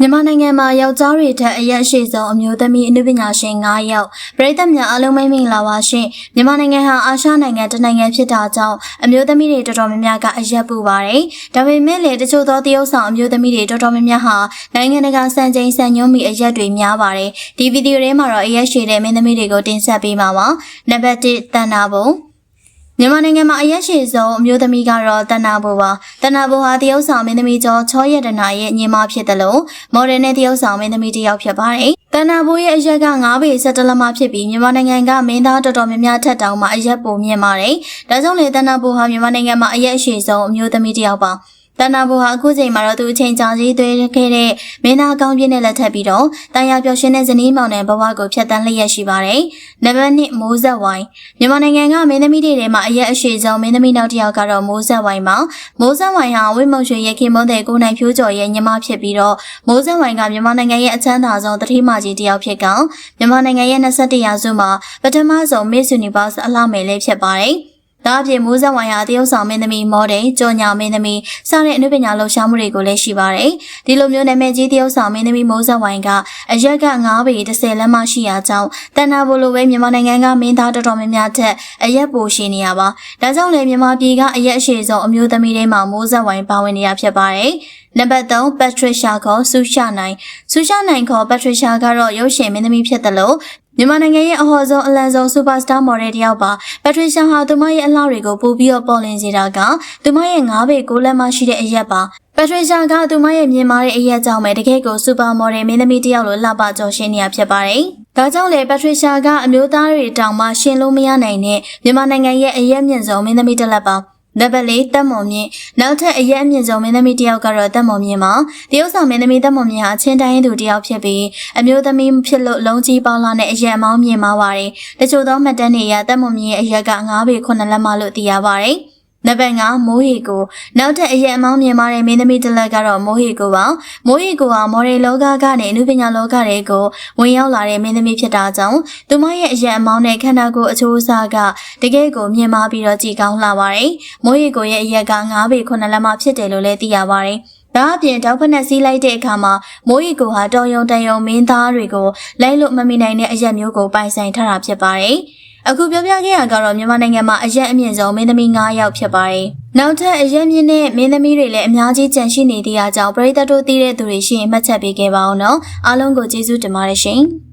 မြန်မာနိုင်ငံမှာယောက်ျားတွေထက်အရက်အရှိဆုံးအမျိုးသမီးအနုပညာရှင်9ယောက်ပြည်သက်များအားလုံးမိတ်မင်္ဂလာပါရှင်မြန်မာနိုင်ငံဟာအာရှနိုင်ငံတစ်နိုင်ငံဖြစ်တာကြောင့်အမျိုးသမီးတွေတော်တော်များများကအရက်ပူပါတယ်ဒါပေမဲ့လည်းတချို့သောတရုတ်ဆောင်အမျိုးသမီးတွေတော်တော်များများဟာနိုင်ငံတကာစံချိန်စံညွှန်းမီအရက်တွေများပါတယ်ဒီဗီဒီယိုထဲမှာတော့အရက်ရှိတဲ့မင်းသမီးတွေကိုတင်ဆက်ပေးမှာပါနံပါတ်1တန်နာဘုံ မြန်မာနိုင်ငံမှာအရက်ရှိဆုံးအမျိုးသမီးကတော့တဏ္ဍာဘူပါတဏ္ဍာဘူဟာတရုတ်ဆောင်မင်းသမီးကျော်ချောရတနာရဲ့ညီမဖြစ်တယ်လို့မော်ဒယ်နဲ့တရုတ်ဆောင်မင်းသမီးတစ်ယောက်ဖြစ်ပါတယ်တဏ္ဍာဘူရဲ့အရက်က9ပေ17လက်မဖြစ်ပြီးမြန်မာနိုင်ငံကမင်းသားတော်တော်များများထက်တောင်မှအရက်ပုံမြင့်ပါတယ်ဒါကြောင့်လေတဏ္ဍာဘူဟာမြန်မာနိုင်ငံမှာအရက်ရှိဆုံးအမျိုးသမီးတစ်ယောက်ပါ တဏ္ဍဘူဟာအခုချိန်မှာတော့သူအချိန်ကြာကြီးသွေးခဲ့တဲ့မင်းသားကောင်းပြင်းနဲ့လက်ထပ်ပြီးတော့တန်ရပျော်ရွှင်တဲ့ဇနီးမောင်နဲ့ဘဝကိုဖျက်ဆီးလျက်ရှိပါတယ်။နံပါတ်1မိုးဆက်ဝိုင်းမြန်မာနိုင်ငံကမင်းသမီးတွေထဲမှာအရက်အရှိဆုံးမင်းသမီးနောက်တစ်ယောက်ကတော့မိုးဆက်ဝိုင်းပါ။မိုးဆက်ဝိုင်းဟာဝိမုံရွှေရခင်မွန်းတဲ့ကိုနိုင်ဖြိုးကျော်ရဲ့ညီမဖြစ်ပြီးတော့မိုးဆက်ဝိုင်းကမြန်မာနိုင်ငံရဲ့အချမ်းသာဆုံးတတိမကြီးတစ်ယောက်ဖြစ်ကောင်မြန်မာနိုင်ငံရဲ့21ရာစုမှာပထမဆုံး Miss Universe အလှမယ်လေးဖြစ်ပါတယ်။ ဒါအပြင်မိုးဆက်ဝိုင်ဟာတရုတ်ဆောင်မင်းသမီးမော်ဒယ်ကြော်ညာမင်းသမီးစတဲ့အနုပညာလှူရှာမှုတွေကိုလည်းရှိပါတယ်။ဒီလိုမျိုးနာမည်ကြီးတရုတ်ဆောင်မင်းသမီးမိုးဆက်ဝိုင်ကအရက်က9ပေ30လက်မရှိရာကြောင်းတန်နာဘိုလိုပဲမြန်မာနိုင်ငံကမင်းသားတော်တော်များများထက်အရက်ပိုရှိနေရပါ။ဒါကြောင့်လည်းမြန်မာပြည်ကအရက်အရှိဆုံးအမျိုးသမီးတွေမှာမိုးဆက်ဝိုင်ပါဝင်နေရဖြစ်ပါတယ်။နံပါတ်3 Patricia ခေါ်ဆူရှာနိုင်ဆူရှာနိုင်ခေါ် Patricia ကတော့ရုပ်ရှင်မင်းသမီးဖြစ်တယ်လို့ မြန်မာနိုင်ငံရဲ့အဟော်ဆုံးအလံဆုံးစူပါစတာမော်ဒယ်တစ်ယောက်ပါပက်ထရီရှာဟာသူမရဲ့အလှတွေကိုပို့ပြီးတော့ပေါ်လင်းစေတာကသူမရဲ့9ပေ6လက်မရှိတဲ့အရက်ပါပက်ထရီရှာကသူမရဲ့မြင်မာတဲ့အရက်ကြောင့်ပဲတကယ်ကိုစူပါမော်ဒယ်မင်းသမီးတစ်ယောက်လိုလှပကြော်ရှင်းနေရဖြစ်ပါတယ်ဒါကြောင့်လေပက်ထရီရှာကအမျိုးသားတွေတောင်မှရှင်လို့မရနိုင်တဲ့မြန်မာနိုင်ငံရဲ့အရက်မြင့်ဆုံးမင်းသမီးတစ်လက်ပါ နံပါတ်၄တက်မွန်မြင့်နောက်ထပ်အရက်အမြင့်ဆုံးမင်းသမီးတစ်ယောက်ကတော့တက်မွန်မြင့်ပါတရုတ်ဆောင်မင်းသမီးတက်မွန်မြင့်ဟာချင်းတိုင်းသူတစ်ယောက်ဖြစ်ပြီးအမျိုးသမီးဖြစ်လို့လုံးကြီးပေါလာနဲ့အရက်မောင်းမြင့်ပါပါတယ်တချို့သောမှတ်တမ်းတွေအရတက်မွန်မြင့်ရဲ့အရက်က9ပေ9လက်မလို့သိရပါတယ် နံပါတ်5မိုးဟီကိုနောက်ထပ်အရက်အမောင်းမြင်မာတဲ့မင်းသမီးတစ်လက်ကတော့မိုးဟီကိုပါမိုးဟီကိုဟာမော်ဒယ်လောကကနေအနုပညာလောကတွေကိုဝင်ရောက်လာတဲ့မင်းသမီးဖြစ်တာကြောင့်သူမရဲ့အရက်အမောင်းနဲ့ခန္ဓာကိုယ်အချိုးအစားကတကယ်ကိုမြင်မာပြီးတော့ကြည်ကောင်းလာပါတယ်မိုးဟီကိုရဲ့အရက်က9ပေ9လက်မဖြစ်တယ်လို့လည်းသိရပါတယ်ဒါအပြင်တောက်ဖက်နဲ့စီးလိုက်တဲ့အခါမှာမိုးရီကိုဟာတော်ယုံတန်ယုံမင်းသားတွေကိုလိုက်လို့မမိနိုင်တဲ့အရက်မျိုးကိုပိုင်ဆိုင်ထားတာဖြစ်ပါတယ်။ အခုပြောပြခဲ့ရကတော့မြန်မာနိုင်ငံမှာအရက်အမြင့်ဆုံးမင်းသမီး9ယောက်ဖြစ်ပါတယ်။နောက်ထပ်အရက်မြင့်တဲ့မင်းသမီးတွေလည်းအများကြီးကြန့်ရှိနေသေးတာကြောင့်ပရိသတ်တို့သိတဲ့သူတွေရှိရင်မှတ်ချက်ပေးခဲ့ပါအောင်နော်။အားလုံးကိုကျေးဇူးတင်ပါတယ်ရှင်။